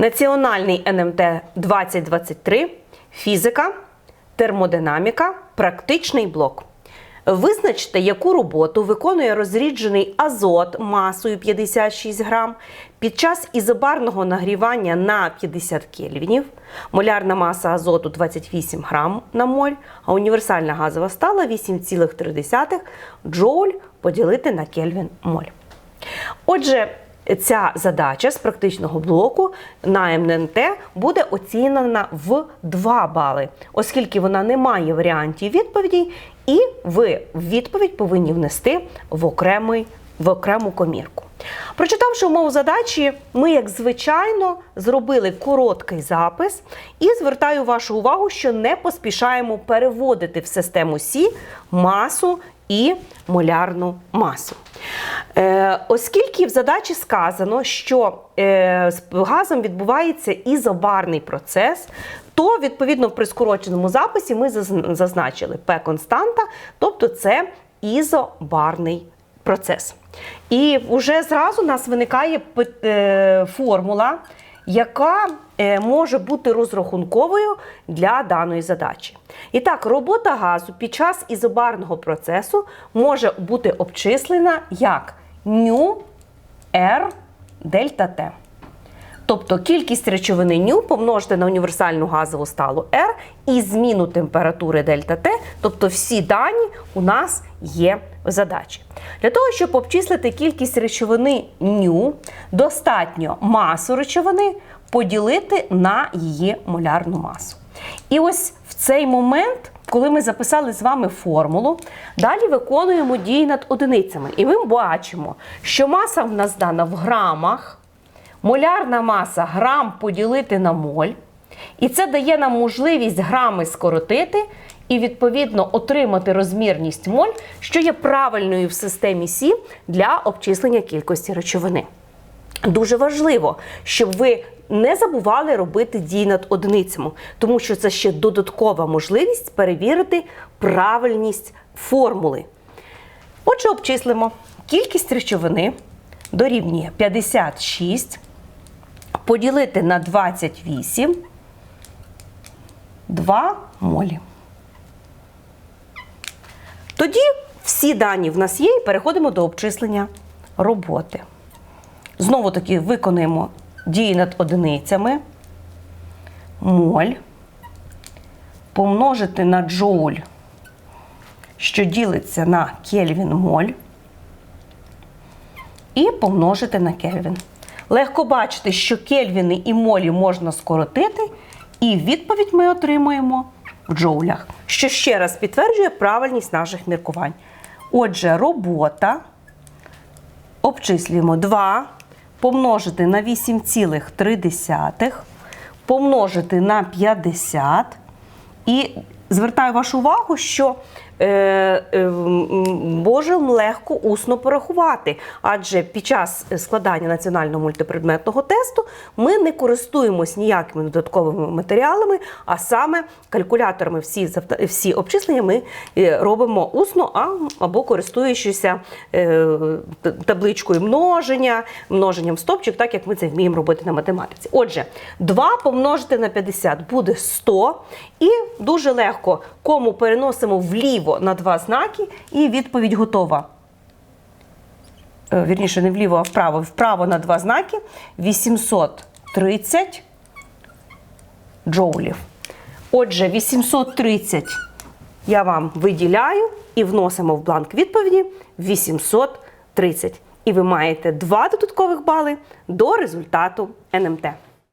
Національний НМТ 2023, фізика, термодинаміка, практичний блок. Визначте, яку роботу виконує розріджений азот масою 56 грам під час ізобарного нагрівання на 50 кельвінів. Молярна маса азоту 28 грам на моль, а універсальна газова стала 8,3 джоуль поділити на кельвін моль. Отже, ця задача з практичного блоку на МНТ буде оцінена в 2 бали, оскільки вона не має варіантів відповідей, і ви відповідь повинні внести в, окремий, в окрему комірку. Прочитавши умову задачі, ми, як звичайно, зробили короткий запис і звертаю вашу увагу, що не поспішаємо переводити в систему Сі масу і молярну масу. Е, оскільки в задачі сказано, що е, з газом відбувається ізобарний процес, то відповідно в прискороченому записі ми зазначили П константа, тобто це ізобарний процес. І вже зразу у нас виникає е, формула, яка може бути розрахунковою для даної задачі. І так, робота газу під час ізобарного процесу може бути обчислена як ню R дельта Т. Тобто кількість речовини ню помножити на універсальну газову сталу R і зміну температури дельта Т, тобто всі дані у нас є в задачі. Для того, щоб обчислити кількість речовини ню, достатньо масу речовини поділити на її молярну масу. І ось в цей момент, коли ми записали з вами формулу, далі виконуємо дії над одиницями. І ми бачимо, що маса в нас дана в грамах. Молярна маса грам поділити на моль. І це дає нам можливість грами скоротити і, відповідно, отримати розмірність моль, що є правильною в системі Сі для обчислення кількості речовини. Дуже важливо, щоб ви не забували робити дії над одиницями, тому що це ще додаткова можливість перевірити правильність формули. Отже, обчислимо. Кількість речовини дорівнює 56 поділити на 28 2 молі. Тоді всі дані в нас є і переходимо до обчислення роботи. Знову таки виконуємо дії над одиницями. Моль помножити на джоуль, що ділиться на кельвін моль, і помножити на кельвін. Легко бачити, що кельвіни і молі можна скоротити, і відповідь ми отримуємо в джоулях, що ще раз підтверджує правильність наших міркувань. Отже, робота обчислюємо 2 помножити на 8,3, помножити на 50. І звертаю вашу увагу, що е, е, може легко усно порахувати, адже під час складання національного мультипредметного тесту ми не користуємось ніякими додатковими матеріалами, а саме калькуляторами всі, всі обчислення ми е, робимо усно або користуючися табличкою множення, множенням стопчик, так як ми це вміємо робити на математиці. Отже, 2 помножити на 50 буде 100. І дуже легко кому переносимо вліво на два знаки, і відповідь готова. Е, Вірніше, не вліво, а вправо. Вправо на два знаки 830 джоулів. Отже, 830 я вам виділяю і вносимо в бланк відповіді 830. І ви маєте два додаткових бали до результату НМТ.